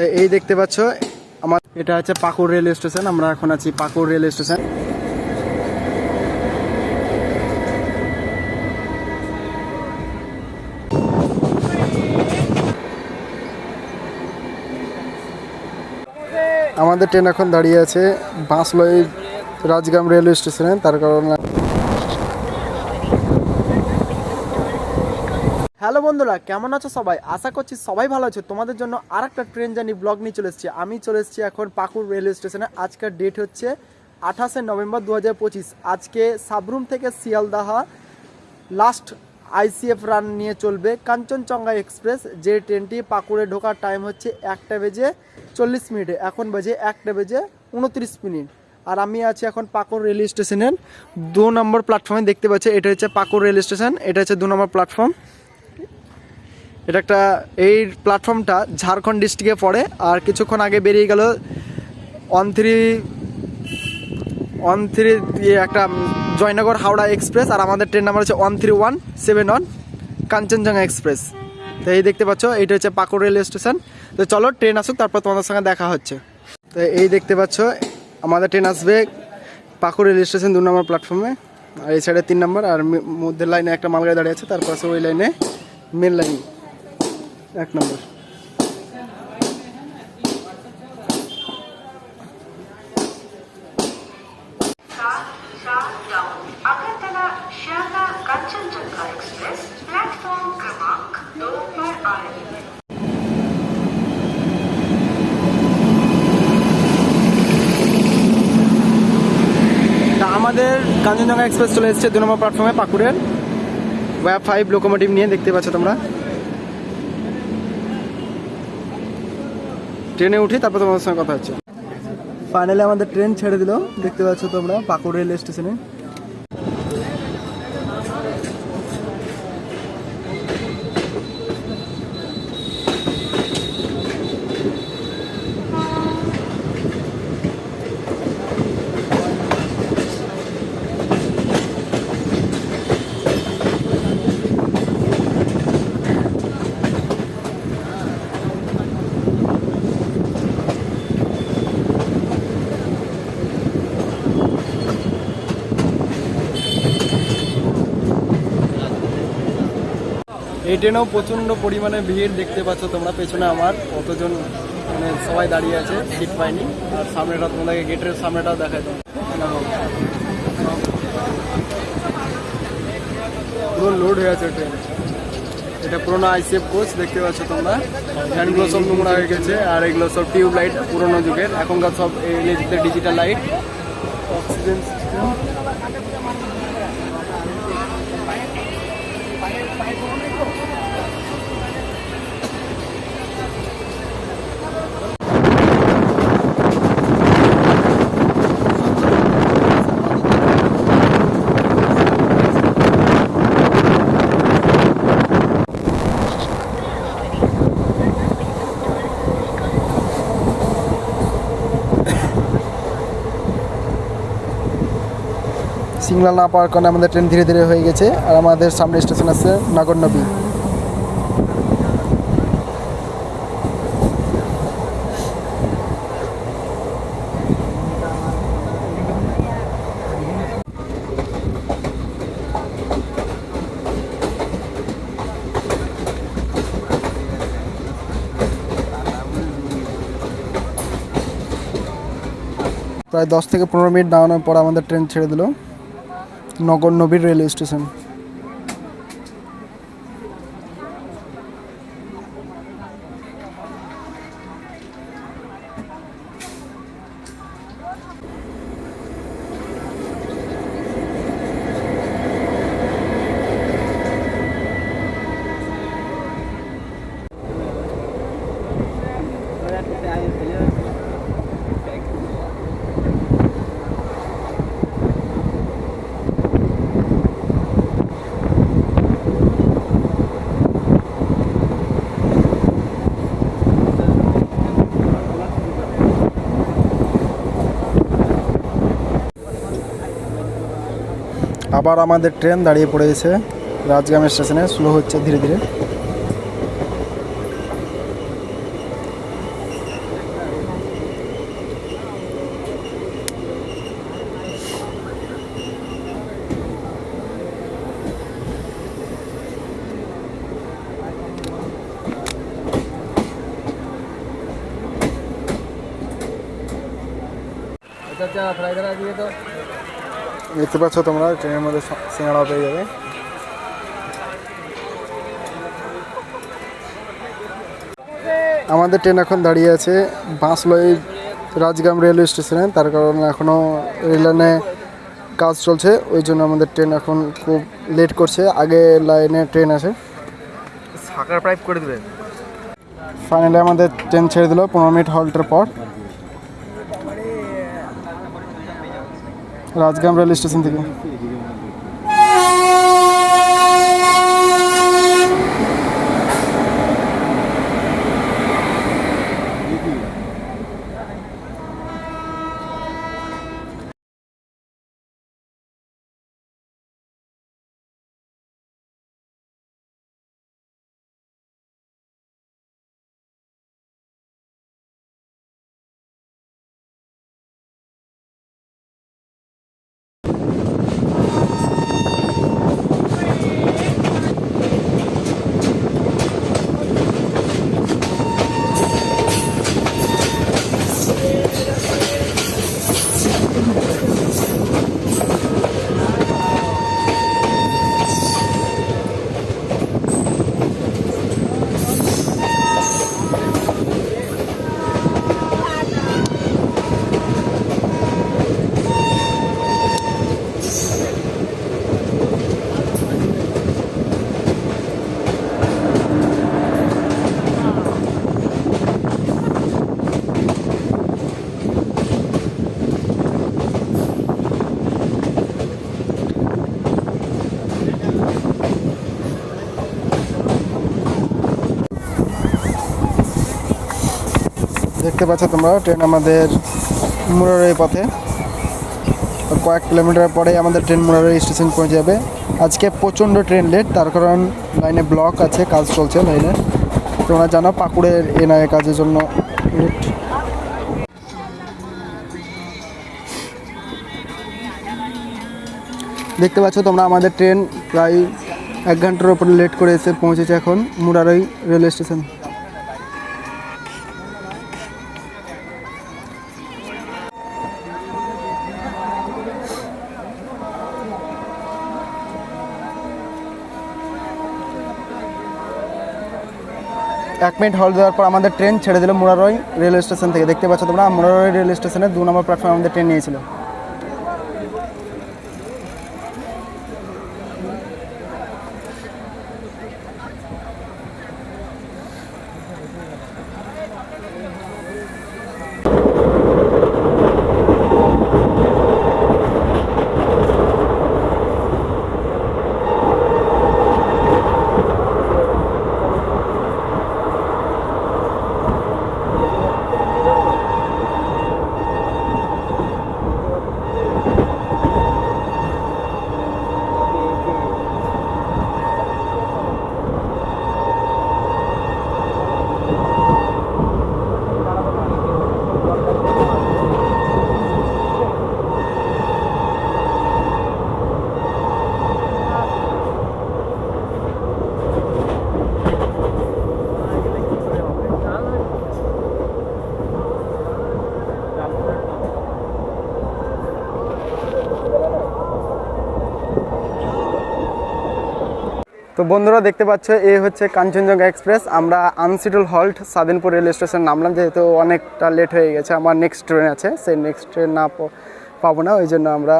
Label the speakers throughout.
Speaker 1: তো এই দেখতে পাচ্ছ, আমার এটা হচ্ছে পাকুড় রেল স্টেশন, আমরা এখন আছি পাকুড় রেল স্টেশন। আমাদের ট্রেন এখন দাঁড়িয়ে আছে বাঁশলই রাজগ্রাম রেলওয়ে স্টেশনে, তার কারণে হ্যালো বন্ধুরা, কেমন আছো সবাই? আশা করছি সবাই ভালো আছো। তোমাদের জন্য আর একটা ট্রেন জার্নি ব্লগ নিয়ে চলে এসেছি। আমি চলে এসেছি এখন পাকুড় রেলওয়ে স্টেশনে আজকের ডেট হচ্ছে আঠাশে নভেম্বর দু হাজার পঁচিশ। আজকে সাবরুম থেকে শিয়ালদাহা লাস্ট আইসিএফ রান নিয়ে চলবে কাঞ্চনজঙ্ঘা এক্সপ্রেস যে ট্রেনটি পাকুড়ে ঢোকার টাইম হচ্ছে একটা বেজে চল্লিশ মিনিটে। এখন বাজে একটা বেজে উনত্রিশ মিনিট। আর আমি আছি এখন পাকুড় রেল স্টেশনের দু নম্বর প্ল্যাটফর্মে দেখতে পাচ্ছি, এটা হচ্ছে পাকুড় রেল স্টেশন এটা হচ্ছে দু নম্বর প্ল্যাটফর্ম এটা একটা এই প্ল্যাটফর্মটা ঝাড়খণ্ড ডিস্ট্রিক্টে পড়ে, আর কিছুক্ষণ আগে বেরিয়ে গেল ওয়ান থ্রি ওয়ান থ্রি একটা জয়নগর হাওড়া এক্সপ্রেস আর আমাদের ট্রেন নাম্বার হচ্ছে one three one seven one Kanchenjunga express তো এই দেখতে পাচ্ছ এটা হচ্ছে পাকুড় রেল স্টেশন তো চলো ট্রেন আসুক, তারপর তোমাদের সঙ্গে দেখা হচ্ছে। তো এই দেখতে পাচ্ছ, আমাদের ট্রেন আসবে পাকুড় রেল স্টেশন দু নম্বর প্ল্যাটফর্মে আর এই সাইডে তিন নম্বর, আর মধ্যের লাইনে একটা মালগাড়ি দাঁড়িয়ে আছে তার পাশে ওই লাইনে মেন লাইন এক নম্বর। আমাদের কাঞ্চনজঙ্ঘা এক্সপ্রেস চলে এসেছে দু নম্বর প্ল্যাটফর্মে পাকুড়ের। ওয়াব ফাইভ লোকোমোটিভ নিয়ে দেখতে পাচ্ছ তোমরা। ট্রেনে উঠি তারপর তোমাদের সঙ্গে কথা হচ্ছে। ফাইনালি আমাদের ট্রেন ছেড়ে দিল। দেখতে পাচ্ছ তোমরা, পাকুড় রেল স্টেশনে এই ট্রেনেও প্রচণ্ড পরিমাণে ভিড় দেখতে পাচ্ছ তোমরা, পেছনে আমার কতজন মানে সবাই দাঁড়িয়ে আছে সিট পাইনি আর সামনেটা তোমাদেরকে গেটের সামনেটাও দেখায় পুরো লোড হয়ে আছে ট্রেন এটা পুরোনো আইসিএফ কোচ দেখতে পাচ্ছ তোমরা। ফ্যানগুলো সব নোংরা হয়ে গেছে, আর এগুলো সব টিউব লাইট পুরোনো যুগের। এখনকার সব এলইডিতে digital light oxygen system signal না পাওয়ার কারণে আমাদের ট্রেন ধীরে ধীরে হয়ে গেছে আর আমাদের সামনে স্টেশন আছে নাগরনবী প্রায় দশ থেকে পনেরো মিনিট দাঁড়ানোর পর আমাদের ট্রেন ছেড়ে দিল। নগর নবীর রেলওয়ে স্টেশন। আবার আমাদের ট্রেন দাঁড়িয়ে পড়েছে। রাজগ্রাম স্টেশনে, স্লো হচ্ছে ধীরে ধীরে।
Speaker 2: আচ্ছা আচ্ছা ফ্রাই দিয়ে তো
Speaker 1: দেখতে পাচ্ছ তোমরা ট্রেনের মধ্যে সিঙ্গাড়া পেয়ে যাবে। আমাদের ট্রেন এখন দাঁড়িয়ে আছে বাঁশলই রাজগ্রাম রেলওয়ে স্টেশনে। তার কারণ এখনও রেল লাইনে কাজ চলছে ওই জন্য আমাদের ট্রেন এখন খুব লেট করছে। আগে লাইনে ট্রেন আছে।
Speaker 2: করে দেবে।
Speaker 1: ফাইনালি আমাদের ট্রেন ছেড়ে দিল পনেরো মিনিট হল্টের পর। রাজগ্রাম রেল স্টেশন থেকে। দেখতে পাচ্ছ তোমরা, ট্রেন আমাদের মুরারই পথে। কয়েক কিলোমিটার পরে আমাদের ট্রেন মুরারই স্টেশন পৌঁছে যাবে। আজকে প্রচণ্ড ট্রেন লেট, তার কারণ লাইনে ব্লক আছে, কাজ চলছে লাইনে। তোমরা জানো, পাকুড়ের এনআইএ কাজের জন্য লেট। দেখতে পাচ্ছ তোমরা, আমাদের ট্রেন প্রায় এক ঘণ্টার উপরে লেট করে এসে পৌঁছেছে এখন মুরারই রেলওয়ে স্টেশন। এক মিনিট হল দেওয়ার পর আমাদের ট্রেন ছেড়ে দিল মুরারই রেলওয়ে স্টেশন থেকে। দেখতে পাচ্ছ তোমরা, মুরারই রেলওয়ে স্টেশনে দু নম্বর প্ল্যাটফর্মে আমাদের ট্রেন নিয়েছিল। তো বন্ধুরা দেখতে পাচ্ছ এই হচ্ছে কাঞ্চনজঙ্ঘা এক্সপ্রেস। আমরা unscheduled halt Sadinpur rail station নামলাম, যেহেতু অনেকটা লেট হয়ে গেছে, আমার নেক্সট ট্রেন আছে, সেই নেক্সট ট্রেন না পাবো না, ওই জন্য আমরা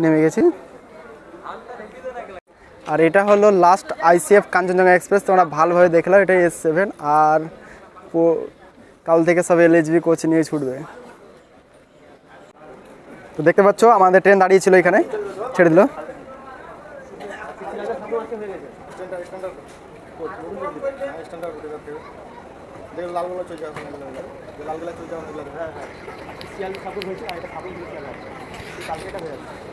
Speaker 1: নেমে গেছি। আর এটা হলো লাস্ট আইসিএফ কাঞ্চনজঙ্ঘা এক্সপ্রেস, তোমরা ভালোভাবে দেখলাম এটা এস সেভেন আর কাল থেকে সব এলএইচবি কোচ নিয়ে ছুটবে। তো দেখতে পাচ্ছ, আমাদের ট্রেন দাঁড়িয়ে ছিল এখানে, ছেড়ে দিল।
Speaker 2: সেন্টার ঘুরে যাচ্ছে দেখুন, লালগুলো চলে যাবে লালগুলো চলে যাবে হ্যাঁ হ্যাঁ। শিয়াল সাপোর্ট হয়েছে, আর এটা সাপোর্ট হয়েছে কালকে এটা হয়ে যাচ্ছে।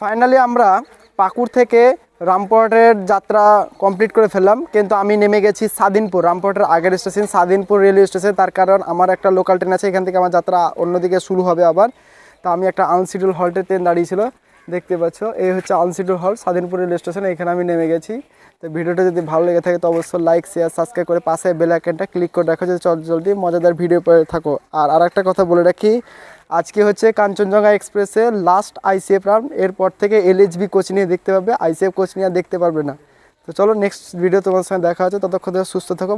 Speaker 1: ফাইনালি আমরা পাকুর থেকে রামপুরহাটের যাত্রা কমপ্লিট করে ফেললাম, কিন্তু আমি নেমে গেছি স্বাধীনপুর। রামপুরহাটের আগের স্টেশন স্বাধীনপুর রেলওয়ে স্টেশন তার কারণ আমার একটা লোকাল ট্রেন আছে, এখান থেকে আমার যাত্রা অন্যদিকে শুরু হবে আবার। তা আমি একটা আনসিডিউল হল্টের ট্রেন দাঁড়িয়েছিল দেখতে পাচ্ছ, এই হচ্ছে আনসিডুল হল স্বাধীনপুর রেল স্টেশন, এখানে আমি নেমে গেছি। তো ভিডিওটা যদি ভালো লেগে থাকে, তো অবশ্যই লাইক শেয়ার সাবস্ক্রাইব করে পাশে বেল আইকনটা ক্লিক করে রাখো যে চল জলদি মজাদার ভিডিও পেয়ে থাকো। আর আরেকটা কথা বলে রাখি, আজকে হচ্ছে কাঞ্চনজঙ্ঘা এক্সপ্রেসে লাস্ট আইসিএফ রাউন্ড এরপর থেকে এলএইচবি কোচ নিয়ে দেখতে পাবে আইসিএফ কোচ নিয়ে দেখতে পারবে না। তো চলো নেক্সট ভিডিও তোমার সঙ্গে দেখা হচ্ছে, ততক্ষণ সুস্থ থাকো